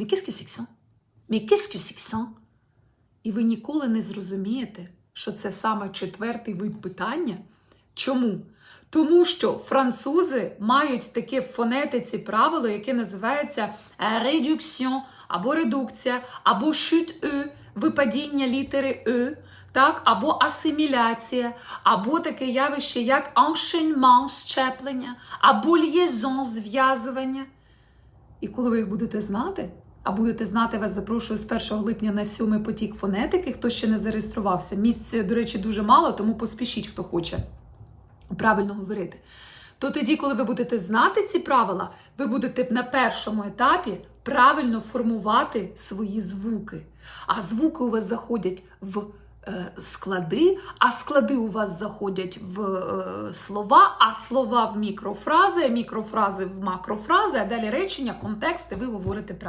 Mais qu'est-ce que c'est que ça? Mais qu'est-ce que c'est que ça? І ви ніколи не зрозумієте, що це саме четвертий вид питання. Чому? Тому що французи мають таке в фонетиці правило, яке називається редюксіон, або редукція, або chute «e», випадіння літери «e», так, або асиміляція, або таке явище, як enchaînement, щеплення, або liaison, зв'язування. І коли ви їх будете знати, а будете знати, вас запрошую з 1 липня на сьомий потік фонетики, хто ще не зареєструвався. Місць, до речі, дуже мало, тому поспішіть, хто хоче правильно говорити. То тоді, коли ви будете знати ці правила, ви будете на першому етапі правильно формувати свої звуки. А звуки у вас заходять в е, склади, а склади у вас заходять в е, слова, а слова в мікрофрази, а мікрофрази в макрофрази, а далі речення, контексти ви говорите правильно.